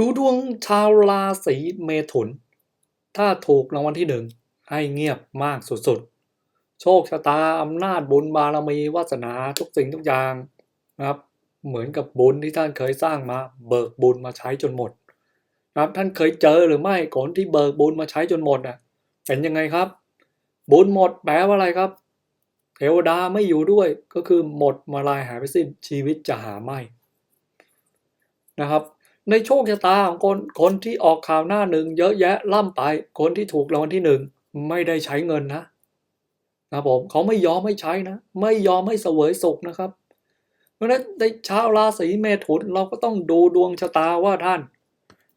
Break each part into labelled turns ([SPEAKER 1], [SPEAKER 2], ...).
[SPEAKER 1] ดูดวงชาวราศีเมถุน ถ้าถูกรางวัลที่หนึ่งให้เงียบมากสุดๆ โชคชะตาอำนาจบุญบารมีวาสนาทุกสิ่งทุกอย่างนะครับ เหมือนกับบุญที่ท่านเคยสร้างมา เบิกบุญมาใช้จนหมดนะครับท่านเคยเจอหรือไม่ก่อนที่เบิกบุญมาใช้จนหมดอะเป็นยังไงครับ บุญหมดแปลว่าอะไรครับเทวดาไม่อยู่ด้วยก็คือหมดมาลายหายไปสิ้นชีวิตจะหาไม่นะครับ ในโชคชะตาของคนคนที่ออกข่าวหน้าหนึ่งเยอะแยะล่ำไป คนที่ถูกรางวัลที่หนึ่งไม่ได้ใช้เงินนะนะผมเขาไม่ยอมไม่ใช้นะ ไม่ยอมให้เสวยสุขนะครับ เพราะฉะนั้นในชาวราศีเมถุนเราก็ต้องดูดวงชะตาว่าท่าน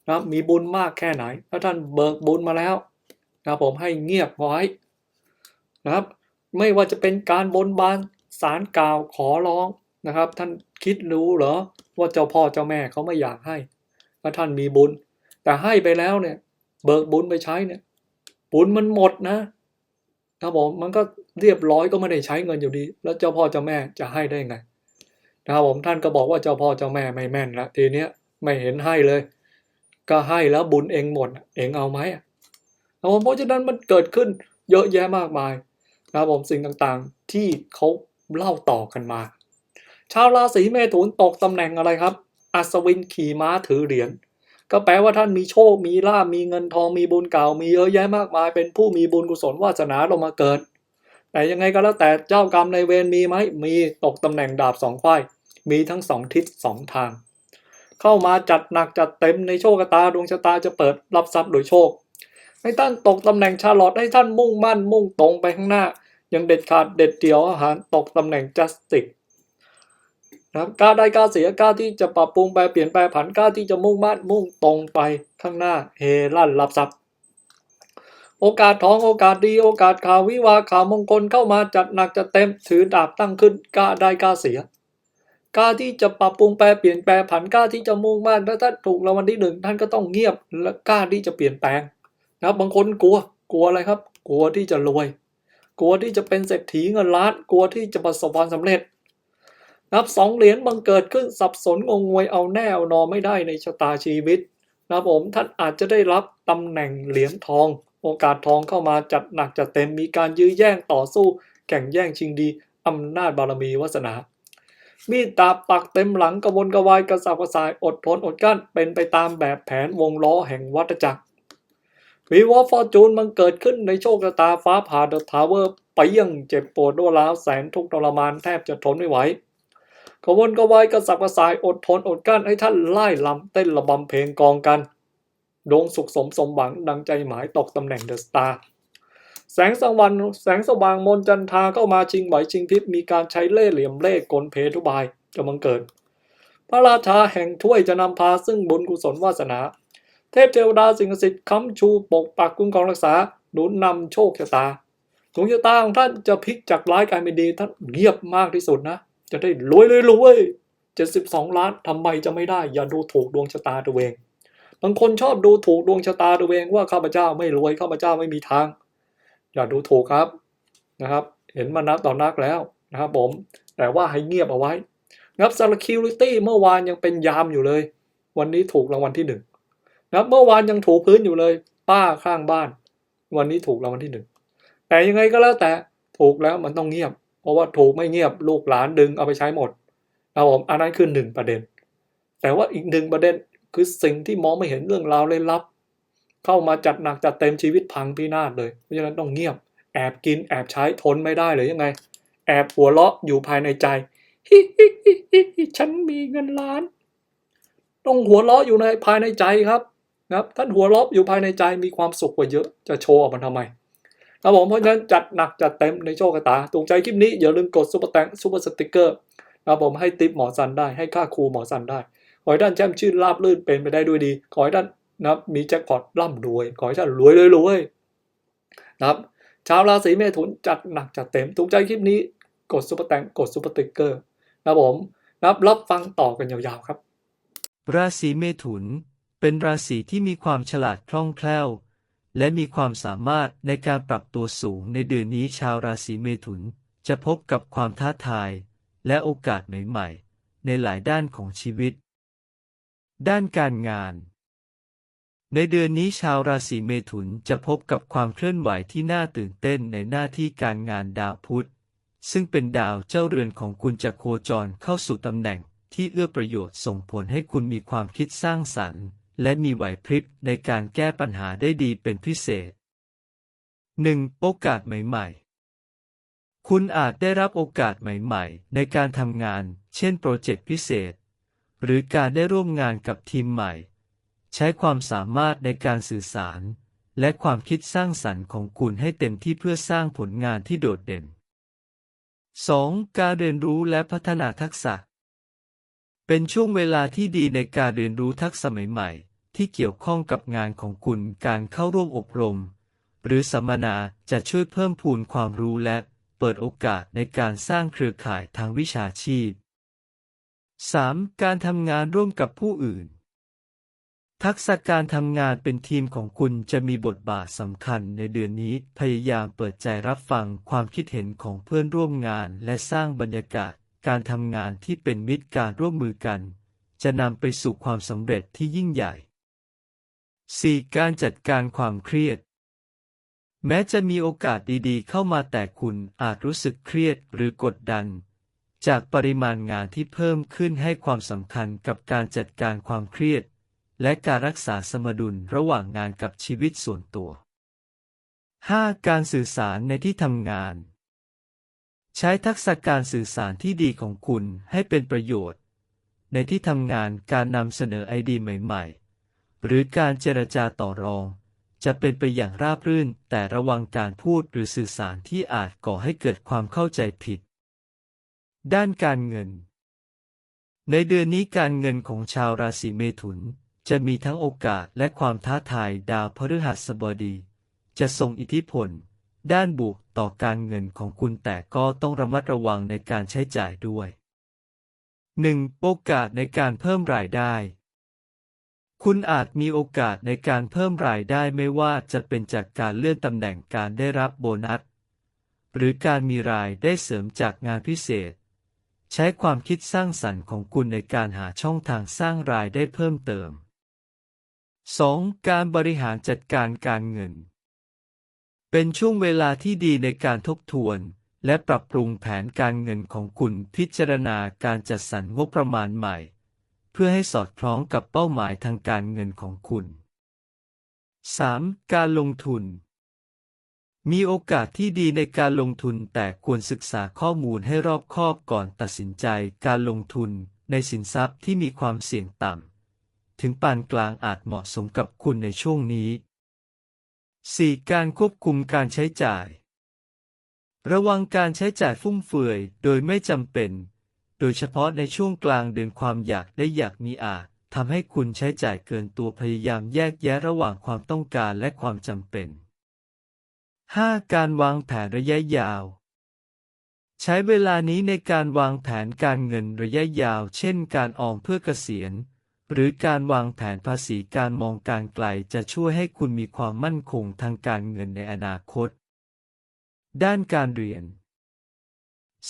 [SPEAKER 1] นะมีบุญมากแค่ไหนถ้าท่านเบิกบุญมาแล้วนะผมให้เงียบไว้นะครับ ไม่ว่าจะเป็นการบนบานสารกล่าวขอร้องนะครับ ท่านคิดรู้เหรอว่าเจ้าพ่อเจ้าแม่เขาไม่อยากให้ ถ้าท่านมีบุญ แต่ให้ไปแล้วเนี่ย เบิกบุญไปใช้เนี่ย บุญมันหมดนะครับผมมันก็เรียบร้อยก็ไม่ได้ใช้เงินอยู่ดี แล้วเจ้าพ่อเจ้าแม่จะให้ได้ไงนะครับผมท่านก็บอกว่าเจ้าพ่อเจ้าแม่ไม่แม่นละทีเนี้ยไม่เห็นให้เลย ก็ให้แล้วบุญเองหมดเองเอาไหมนะครับผมเพราะฉะนั้นมันเกิดขึ้นเยอะแยะมากมายนะครับผมสิ่งต่างๆที่เขาเล่าต่อกันมา ชาวราศีเมถุนตกตำแหน่งอะไรครับ อัศวินขี่ม้าถือเหรียญก็แปลว่าท่านมีโชค มีลาภมีเงินทอง มีบุญเก่า มีเยอะแยะมากมาย เป็นผู้มีบุญกุศลวาสนาลงมาเกิด แต่ยังไงก็แล้วแต่เจ้ากรรมในเวรมีไหม มีตกตำแหน่งดาบสองควายมีทั้งสองทิศสองทาง เข้ามาจัดหนักจัดเต็มในโชคชะตาดวงชะตาจะเปิดรับทรัพย์โดยโชค ให้ท่านตกตำแหน่งชาลอตให้ท่านมุ่งมั่นมุ่งตรงไปข้างหน้า ยังเด็ดขาดเด็ดเดี่ยวอาหารตกตำแหน่งจัสติก นะครับกล้าได้กล้าเสียกล้าที่จะปรับปรุงแปลเปลี่ยนแปลผันกล้าที่จะมุ่งมั่นมุ่งตรงไปข้างหน้าเฮลั่นรับทรัพย์โอกาสทองโอกาสดีโอกาสข่าววิวาข่าวมงคลเข้ามาจัดหนักจัดเต็มถือดาบตั้งขึ้นกล้าได้กล้าเสียกล้าที่จะปรับปรุงแปลเปลี่ยนแปลผันกล้าที่จะมุ่งมั่นถ้าท่านถูกรางวัลที่หนึ่งท่านก็ต้องเงียบและกล้าที่จะเปลี่ยนแปลงนะบบางคนกลัวกลัวอะไรครับ กลัวที่จะรวย กลัวที่จะเป็นเศรษฐีเงินล้านกลัวที่จะประสบความสำเร็จ นับสองเหรียญบังเกิดขึ้นสับสนงงงวยเอาแน่เอานอนไม่ได้ในชะตาชีวิตนะครับผมท่านอาจจะได้รับตำแหน่งเหรียญทอง โอกาสทองเข้ามาจัดหนักจัดเต็มมีการยื้อแย่งต่อสู้ แข่งแย่งชิงดีอำนาจบารมีวาสนามีดดาบปักเต็มหลังกระวนกระวายกระสับกระส่ายอดทนอดกลั้นเป็นไปตามแบบแผนวงล้อแห่งวัฏจักรวีวอฟอร์จูนมันเกิดขึ้นในโชคชะตาฟ้าผ่าเดอะทาวเวอร์ไปยังเจ็บปวดรวดร้าวแสนทุกข์ทรมานแทบจะทนไม่ไหว กวนกวายกระสับกระส่ายอดทนอดกลั้นให้ท่านไล่ลำเต้นระบำเพลงกองกันดวงสุขสมสมหวังดังใจหมายตกตำแหน่งเดอะสตาร์แสงสว่างแสงสว่างมนจันทาเข้ามาชิงไหวชิงพริบมีการใช้เล่ห์เหลี่ยมเล่ห์กลเพทุบายจะบังเกิด พระราชาแห่งถ้วยจะนำพาซึ่งบุญกุศลวาสนา เทพเทวดาสิ่งศักดิ์สิทธิ์ค้ำชูปกปักคุ้มครองรักษาหนุนนำโชคชะตาดวงชะตาของท่านจะพลิกจากร้ายกลายเป็นดีท่านเงียบมากที่สุดนะ จะได้รวยเลยรวยเจ็ดสิบสองล้านทำไมจะไม่ได้ อย่าดูถูกดวงชะตาตัวเอง บางคนชอบดูถูกดวงชะตาตัวเองว่าข้าพเจ้าไม่รวยข้าพเจ้าไม่มีทาง อย่าดูถูกครับนะครับ เห็นมานักต่อนักแล้วนะครับผม แต่ว่าให้เงียบเอาไว้นะครับ Security เมื่อวานยังเป็นยามอยู่เลย วันนี้ถูกรางวัลที่หนึ่งนับเมื่อวานยังถูพื้นอยู่เลย ป้าข้างบ้าน วันนี้ถูกรางวัลที่หนึ่งแต่ยังไงก็แล้วแต่ถูกแล้วมันต้องเงียบ เพราะว่าถูกไม่เงียบลูกหลานดึงเอาไปใช้หมดนะผมอันนั้นคือหนึ่งประเด็น แต่ว่าอีกหนึ่งประเด็นคือสิ่งที่มองไม่เห็นเรื่องราวเล่นลับ เข้ามาจัดหนักจัดเต็มชีวิตพังพินาศเลย เพราะฉะนั้นต้องเงียบ แอบกินแอบใช้ทนไม่ได้เลยยังไง แอบหัวเราะอยู่ภายในใจฮิฮิฮิฮิฉันมีเงินล้าน ต้องหัวเราะอยู่ในภายในใจครับนะครับท่านหัวเราะอยู่ภายในใจมีความสุขกว่าเยอะจะโชว์ออกมาทำไม ครับผมเพราะฉะนั้นจัดหนักจัดเต็มในโชคชะตาถูกใจคลิปนี้อย่าลืมกดซุปเปอร์แตงซุปเปอร์สติกเกอร์นะครับผมให้ติปหมอสันได้ให้ค่าครูหมอสันได้ ขอให้ท่านแช่มชื่นราบลื่นเป็นไปได้ด้วยดี ขอให้ท่านนะครับมีแจ็คพอตร่ำรวย ขอให้ท่านรวยเลยรวยนะครับชาวราศีเมถุนจัดหนักจัดเต็มถูกใจคลิปนี้กดซุปเปอร์แตงกดซุปเปอร์สติกเกอร์นะครับผมนะครับรับฟังต่อกันยาวๆครับ
[SPEAKER 2] ราศีเมถุน เป็นราศีที่มีความฉลาดคล่องแคล่ว และมีความสามารถในการปรับตัวสูงในเดือนนี้ชาวราศีเมถุนจะพบกับความท้าทาย และโอกาสใหม่ๆ ในหลายด้านของชีวิต ด้านการงาน ในเดือนนี้ชาวราศีเมถุนจะพบกับความเคลื่อนไหวที่น่าตื่นเต้นในหน้าที่การงานดาวพุธ ซึ่งเป็นดาวเจ้าเรือนของคุณจะโคจรเข้าสู่ตำแหน่งที่เอื้อประโยชน์ส่งผลให้คุณมีความคิดสร้างสรรค์ และมีไหวพริบในการแก้ปัญหาได้ดีเป็นพิเศษ 1. โอกาสใหม่ๆ คุณอาจได้รับโอกาสใหม่ๆ ในการทำงาน เช่นโปรเจกต์พิเศษ หรือการได้ร่วมงานกับทีมใหม่ ใช้ความสามารถในการสื่อสาร และความคิดสร้างสรรค์ของคุณให้เต็มที่เพื่อสร้างผลงานที่โดดเด่น 2. การเรียนรู้และพัฒนาทักษะ เป็นช่วงเวลาที่ดีในการเรียนรู้ทักษะใหม่ๆ ที่เกี่ยวข้องกับงานของคุณการเข้าร่วมอบรม หรือสัมมนาจะช่วยเพิ่มพูนความรู้และเปิดโอกาสในการสร้างเครือข่ายทางวิชาชีพ 3. การทำงานร่วมกับผู้อื่น ทักษะการทำงานเป็นทีมของคุณจะมีบทบาทสำคัญในเดือนนี้ พยายามเปิดใจรับฟังความคิดเห็นของเพื่อนร่วมงาน และสร้างบรรยากาศ การทำงานที่เป็นมิตรการร่วมมือกัน จะนำไปสู่ความสำเร็จที่ยิ่งใหญ่ 4. การจัดการความเครียด แม้จะมีโอกาสดีๆ เข้ามาแต่คุณอาจรู้สึกเครียดหรือกดดัน จากปริมาณงานที่เพิ่มขึ้นให้ความสำคัญกับการจัดการความเครียด และการรักษาสมดุลระหว่างงานกับชีวิตส่วนตัว 5. การสื่อสารในที่ทำงาน ใช้ทักษะการสื่อสารที่ดีของคุณให้เป็นประโยชน์ ในที่ทำงานการนำเสนอไอเดียใหม่ ๆ หรือการเจรจาต่อรอง จะเป็นไปอย่างราบรื่น แต่ระวังการพูดหรือสื่อสารที่อาจก่อให้เกิดความเข้าใจผิด ด้านการเงิน ในเดือนนี้การเงินของชาวราศีเมถุน จะมีทั้งโอกาสและความท้าทายดาวพฤหัสบดี จะส่งอิทธิพล ด้านบวกต่อการเงินของคุณแต่ก็ต้องระมัดระวังในการใช้จ่ายด้วย 1. โอกาสในการเพิ่มรายได้ คุณอาจมีโอกาสในการเพิ่มรายได้ไม่ว่าจะเป็นจากการเลื่อนตำแหน่งการได้รับโบนัส หรือการมีรายได้เสริมจากงานพิเศษ ใช้ความคิดสร้างสรรค์ของคุณในการหาช่องทางสร้างรายได้เพิ่มเติม 2. การบริหารจัดการการเงิน เป็นช่วงเวลาที่ดีในการทบทวน และปรับปรุงแผนการเงินของคุณพิจารณาการจัดสรรงบประมาณใหม่ เพื่อให้สอดคล้องกับเป้าหมายทางการเงินของคุณ 3. การลงทุน มีโอกาสที่ดีในการลงทุนแต่ควรศึกษาข้อมูลให้รอบคอบก่อนตัดสินใจการลงทุนในสินทรัพย์ที่มีความเสี่ยงต่ำ ถึงปานกลางอาจเหมาะสมกับคุณในช่วงนี้ 4. การควบคุมการใช้จ่าย ระวังการใช้จ่ายฟุ่มเฟือยโดยไม่จำเป็น โดยเฉพาะในช่วงกลางเดือนความอยากได้อยากมีอาจทำให้คุณใช้จ่ายเกินตัวพยายามแยกแยะระหว่างความต้องการและความจำเป็น 5. การวางแผนระยะยาว ใช้เวลานี้ในการวางแผนการเงินระยะยาว เช่น การออมเพื่อเกษียณ หรือการวางแผนภาษีการมองการไกลจะช่วยให้คุณมีความมั่นคงทางการเงินในอนาคต ด้านการเรียน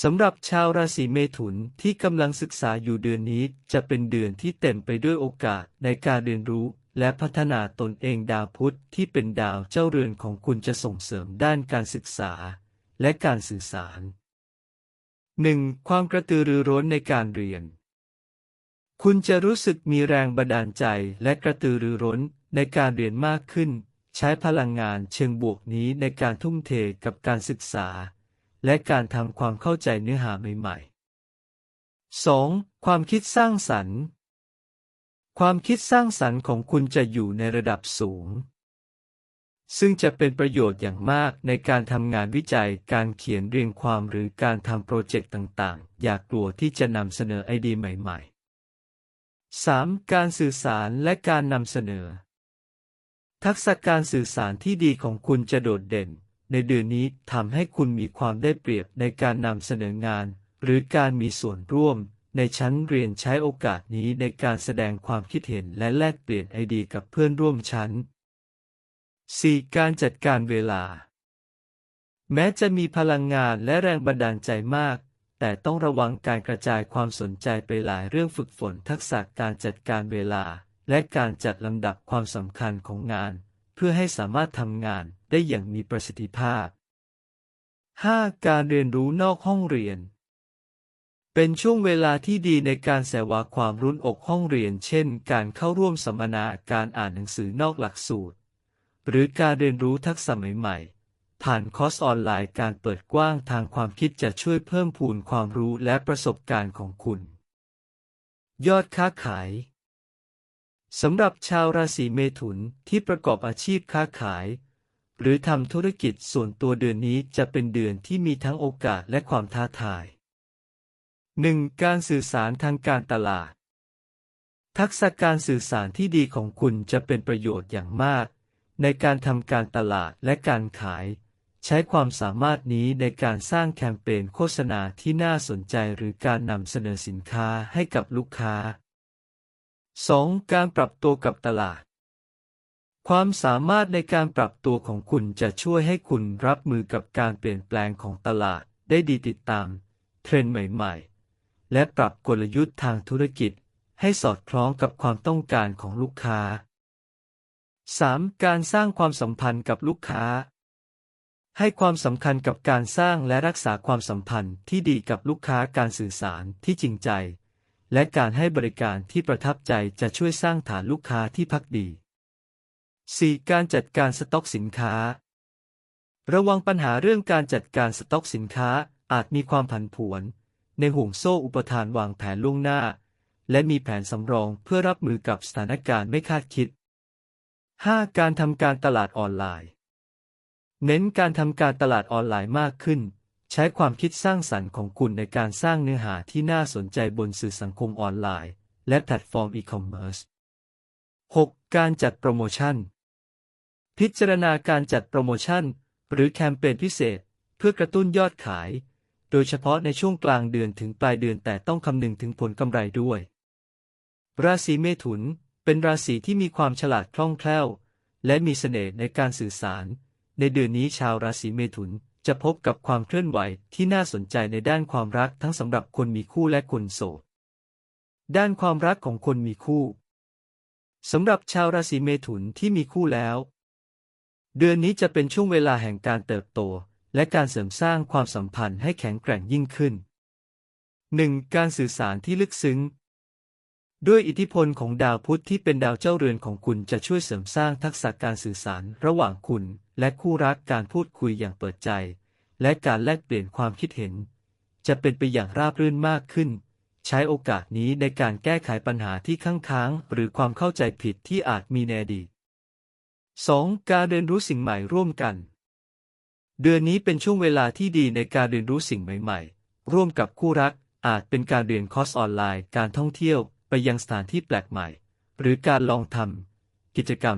[SPEAKER 2] สำหรับชาวราศีเมถุนที่กำลังศึกษาอยู่เดือนนี้จะเป็นเดือนที่เต็มไปด้วยโอกาสในการเรียนรู้และพัฒนาตนเองดาวพุธที่เป็นดาวเจ้าเรือนของคุณจะส่งเสริมด้านการศึกษาและการสื่อสาร 1. ความกระตือรือร้นในการเรียน คุณจะรู้สึกมีแรงบันดาลใจและกระตือรือร้นในการเรียนมากขึ้น ใช้พลังงานเชิงบวกนี้ในการทุ่มเทกับการศึกษา และการทำความเข้าใจเนื้อหาใหม่ๆ 2. ความคิดสร้างสรรค์ ความคิดสร้างสรรค์ของคุณจะอยู่ในระดับสูง ซึ่งจะเป็นประโยชน์อย่างมากในการทำงานวิจัย การเขียนเรียงความหรือการทำโปรเจกต์ต่างๆ อย่ากลัวที่จะนำเสนอไอเดียใหม่ๆ 3. การสื่อสารและการนำเสนอ ทักษะการสื่อสารที่ดีของคุณจะโดดเด่น ในเดือนนี้ทำให้คุณมีความได้เปรียบในการนำเสนองาน หรือการมีส่วนร่วม ในชั้นเรียนใช้โอกาสนี้ในการแสดงความคิดเห็นและแลกเปลี่ยนไอเดียกับเพื่อนร่วมชั้น 4. การจัดการเวลา แม้จะมีพลังงานและแรงบันดาลใจมาก แต่ต้องระวังการกระจายความสนใจไปหลายเรื่องฝึกฝนทักษะการจัดการเวลา และการจัดลำดับความสำคัญของงาน เพื่อให้สามารถทำงานได้อย่างมีประสิทธิภาพ 5. การเรียนรู้นอกห้องเรียน เป็นช่วงเวลาที่ดีในการแสวาความรุนอกห้องเรียน เช่น การเข้าร่วมสัมมนาการอ่านหนังสือนอกหลักสูตร หรือการเรียนรู้ทักษะใหม่ๆ ผ่านคอร์สออนไลน์การเปิดกว้างทางความคิดจะช่วยเพิ่มพูนความรู้และประสบการณ์ของคุณ ยอดค้าขายสำหรับชาวราศีเมถุนที่ประกอบอาชีพค้าขาย หรือทำธุรกิจส่วนตัวเดือนนี้จะเป็นเดือนที่มีทั้งโอกาสและความท้าทาย 1. การสื่อสารทางการตลาด ทักษะการสื่อสารที่ดีของคุณจะเป็นประโยชน์อย่างมาก ในการทำการตลาดและการขาย ใช้ความสามารถนี้ในการสร้างแคมเปญโฆษณาที่น่าสนใจหรือการนำเสนอสินค้าให้กับลูกค้า 2. การปรับตัวกับตลาด ความสามารถในการปรับตัวของคุณจะช่วยให้คุณรับมือกับการเปลี่ยนแปลงของตลาดได้ดีติดตาม เทรนด์ใหม่ๆ และปรับกลยุทธ์ทางธุรกิจ ให้สอดคล้องกับความต้องการของลูกค้า 3. การสร้างความสัมพันธ์กับลูกค้า ให้ความสำคัญกับการสร้างและรักษาความสัมพันธ์ที่ดีกับลูกค้าการสื่อสารที่จริงใจ และการให้บริการที่ประทับใจจะช่วยสร้างฐานลูกค้าที่พักดี 4. การจัดการสต็อกสินค้า ระวังปัญหาเรื่องการจัดการสต็อกสินค้าอาจมีความผันผวน ในห่วงโซ่อุปทานวางแผนล่วงหน้า และมีแผนสำรองเพื่อรับมือกับสถานการณ์ไม่คาดคิด 5. การทำการตลาดออนไลน์ เน้นการทำการตลาดออนไลน์มากขึ้น ใช้ความคิดสร้างสรรค์ของคุณในการสร้างเนื้อหาที่น่าสนใจบนสื่อสังคมออนไลน์ และแพลตฟอร์มอีคอมเมิร์ซ 6. การจัดโปรโมชั่น พิจารณาการจัดโปรโมชั่น หรือแคมเปญพิเศษ เพื่อกระตุ้นยอดขาย โดยเฉพาะในช่วงกลางเดือนถึงปลายเดือนแต่ต้องคำนึงถึงผลกำไรด้วย ราศีเมถุน เป็นราศีที่มีความฉลาดคล่องแคล่ว และมีเสน่ห์ในการสื่อสาร ในเดือนนี้ชาวราศีเมถุนจะพบกับความเคลื่อนไหวที่น่าสนใจในด้านความรักทั้งสำหรับคนมีคู่และคนโสด ด้านความรักของคนมีคู่สำหรับชาวราศีเมถุนที่มีคู่แล้ว เดือนนี้จะเป็นช่วงเวลาแห่งการเติบโต และการเสริมสร้างความสัมพันธ์ให้แข็งแกร่งยิ่งขึ้น 1. การสื่อสารที่ลึกซึ้ง ด้วยอิทธิพลของดาวพุธที่เป็นดาวเจ้าเรือนของคุณจะช่วยเสริมสร้างทักษะการสื่อสารระหว่างคุณและคู่รักการพูดคุยอย่างเปิดใจ และการแลกเปลี่ยนความคิดเห็น จะเป็นไปอย่างราบรื่นมากขึ้น ใช้โอกาสนี้ในการแก้ไขปัญหาที่ค้างค้าง หรือความเข้าใจผิดที่อาจมีในอดีต 2. การเรียนรู้สิ่งใหม่ร่วมกัน เดือนนี้เป็นช่วงเวลาที่ดีในการเรียนรู้สิ่งใหม่ ๆ ร่วมกับคู่รักอาจเป็นการเรียนคอร์สออนไลน์ การท่องเที่ยว ไปยังสถานที่แปลกใหม่ หรือการลองทำกิจกรรม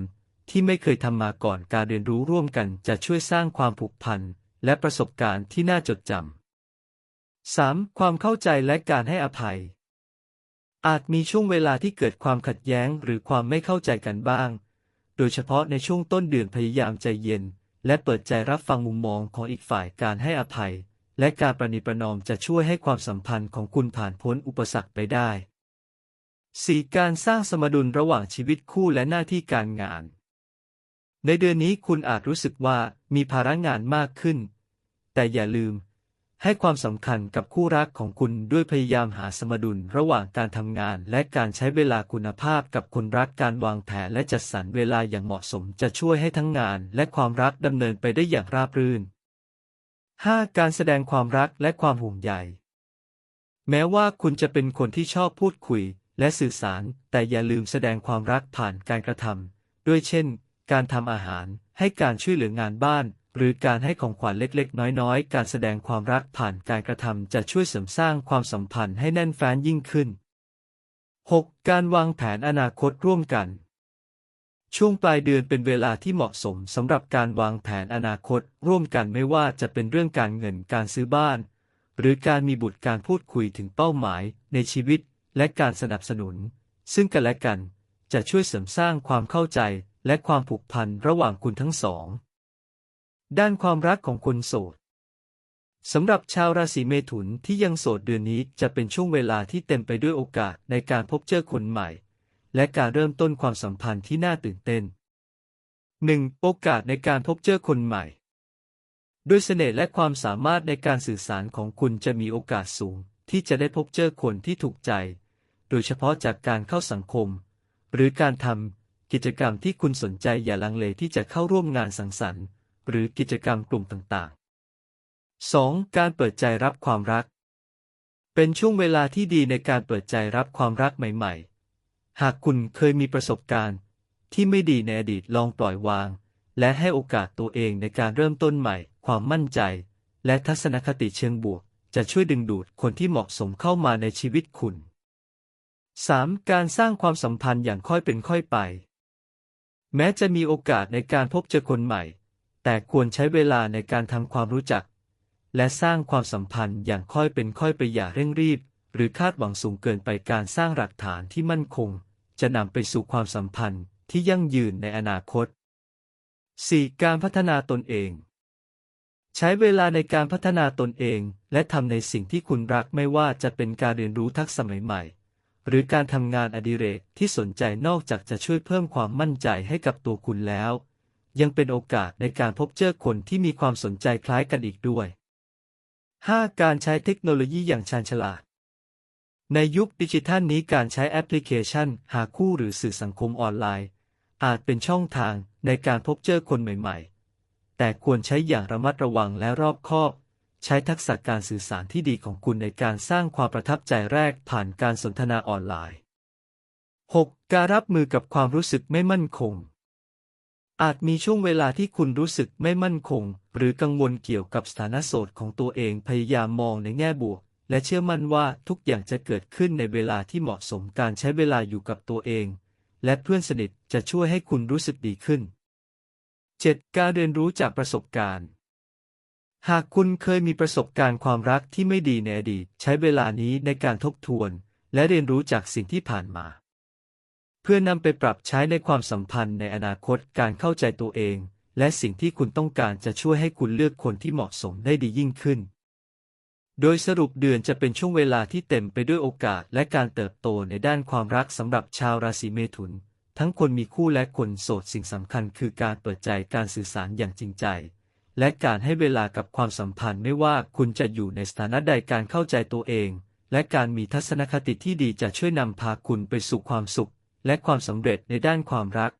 [SPEAKER 2] ที่ไม่เคยทำมาก่อนการเรียนรู้ร่วมกันจะช่วยสร้างความผูกพันและประสบการณ์ที่น่าจดจำ 3. ความเข้าใจและการให้อภัย อาจมีช่วงเวลาที่เกิดความขัดแย้งหรือความไม่เข้าใจกันบ้าง โดยเฉพาะในช่วงต้นเดือนพยายามใจเย็น และเปิดใจรับฟังมุมมองของอีกฝ่ายการให้อภัย และการประนีประนอมจะช่วยให้ความสัมพันธ์ของคุณผ่านพ้นอุปสรรคไปได้ 4. การสร้างสมดุลระหว่างชีวิตคู่และหน้าที่การงาน ในเดือนนี้คุณอาจรู้สึกว่ามีภาระงานมากขึ้น แต่อย่าลืม ให้ความสำคัญกับคู่รักของคุณด้วยพยายามหาสมดุลระหว่างการทำงานและการใช้เวลาคุณภาพกับคนรักการวางแผนและจัดสรรเวลาอย่างเหมาะสมจะช่วยให้ทั้งงานและความรักดำเนินไปได้อย่างราบรื่น 5. การแสดงความรักและความห่วงใยแม้ว่าคุณจะเป็นคนที่ชอบพูดคุย และสื่อสาร แต่อย่าลืมแสดงความรักผ่านการกระทำด้วยเช่น การทำอาหาร ให้การช่วยเหลืองานบ้าน หรือการให้ของขวัญเล็กๆ น้อยๆ การแสดงความรักผ่านการกระทำจะช่วยเสริมสร้างความสัมพันธ์ให้แน่นแฟ้นยิ่งขึ้น 6. การวางแผนอนาคตร่วมกัน ช่วงปลายเดือนเป็นเวลาที่เหมาะสมสำหรับการวางแผนอนาคต ร่วมกันไม่ว่าจะเป็นเรื่องการเงินการซื้อบ้าน หรือการมีบุตรการพูดคุยถึงเป้าหมายในชีวิต และการสนับสนุน ซึ่งกันและกันจะช่วยเสริมสร้างความเข้าใจและความผูกพันระหว่างคุณทั้งสอง ด้านความรักของคนโสดสำหรับชาวราศีเมถุนที่ยังโสดเดือนนี้จะเป็นช่วงเวลาที่เต็มไปด้วยโอกาสในการพบเจอคนใหม่ และการเริ่มต้นความสัมพันธ์ที่น่าตื่นเต้น 1. โอกาสในการพบเจอคนใหม่ ด้วยเสน่ห์และความสามารถในการสื่อสารของคุณจะมีโอกาสสูง ที่จะได้พบเจอคนที่ถูกใจ โดยเฉพาะจากการเข้าสังคม หรือการทำกิจกรรมที่คุณสนใจอย่าลังเลที่จะเข้าร่วมงานสังสรรค์ หรือกิจกรรมกลุ่มต่างๆ 2. การเปิดใจรับความรัก เป็นช่วงเวลาที่ดีในการเปิดใจรับความรักใหม่ ๆ หากคุณเคยมีประสบการณ์ ที่ไม่ดีในอดีตลองปล่อยวาง และให้โอกาสตัวเองในการเริ่มต้นใหม่ ความมั่นใจ และทัศนคติเชิงบวก จะช่วยดึงดูดคนที่เหมาะสมเข้ามาในชีวิตคุณ 3. การสร้างความสัมพันธ์อย่างค่อยเป็นค่อยไป แม้จะมีโอกาสในการพบเจอคนใหม่ แต่ควรใช้เวลาในการทำความรู้จัก และสร้างความสัมพันธ์อย่างค่อยเป็นค่อยไปอย่าเร่งรีบ หรือคาดหวังสูงเกินไปการสร้างหลักฐานที่มั่นคง จะนำไปสู่ความสัมพันธ์ที่ยั่งยืนในอนาคต 4. การพัฒนาตนเอง ใช้เวลาในการพัฒนาตนเอง และทำในสิ่งที่คุณรักไม่ว่าจะเป็นการเรียนรู้ทักษะใหม่ หรือการทำงานอดิเรกที่สนใจนอกจากจะช่วยเพิ่มความมั่นใจให้กับตัวคุณแล้ว ยังเป็นโอกาสในการพบเจอคนที่มีความสนใจคล้ายกันอีกด้วย 5. การใช้เทคโนโลยีอย่างชาญฉลาด ในยุคดิจิทัลนี้การใช้แอปพลิเคชัน หาคู่หรือสื่อสังคมออนไลน์ อาจเป็นช่องทางในการพบเจอคนใหม่ ๆ แต่ควรใช้อย่างระมัดระวังและรอบคอบ ใช้ทักษะการสื่อสารที่ดีของคุณในการสร้างความประทับใจแรกผ่านการสนทนาออนไลน์ 6. การรับมือกับความรู้สึกไม่มั่นคง อาจมีช่วงเวลาที่คุณรู้สึกไม่มั่นคง หรือกังวลเกี่ยวกับสถานะโสดของตัวเองพยายามมองในแง่บวก และเชื่อมั่นว่าทุกอย่างจะเกิดขึ้นในเวลาที่เหมาะสมการใช้เวลาอยู่กับตัวเอง และเพื่อนสนิทจะช่วยให้คุณรู้สึกดีขึ้น 7. การเรียนรู้จากประสบการณ์ หากคุณเคยมีประสบการณ์ความรักที่ไม่ดีในอดีต ใช้เวลานี้ในการทบทวน และเรียนรู้จากสิ่งที่ผ่านมา เพื่อนำไปปรับใช้ในความสัมพันธ์ในอนาคตการเข้าใจตัวเอง และสิ่งที่คุณต้องการจะช่วยให้คุณเลือกคนที่เหมาะสมได้ดียิ่งขึ้น โดยสรุปเดือนจะเป็นช่วงเวลาที่เต็มไปด้วยโอกาสและการเติบโตในด้านความรักสำหรับชาวราศีเมถุน ทั้งคนมีคู่และคนโสดสิ่งสำคัญคือการเปิดใจการสื่อสารอย่างจริงใจ และการให้เวลากับความสัมพันธ์ไม่ว่าคุณจะอยู่ในสถานะใดการเข้าใจตัวเอง และการมีทัศนคติที่ดีจะช่วยนำพาคุณไปสู่ความสุข และความสำเร็จในด้านความรัก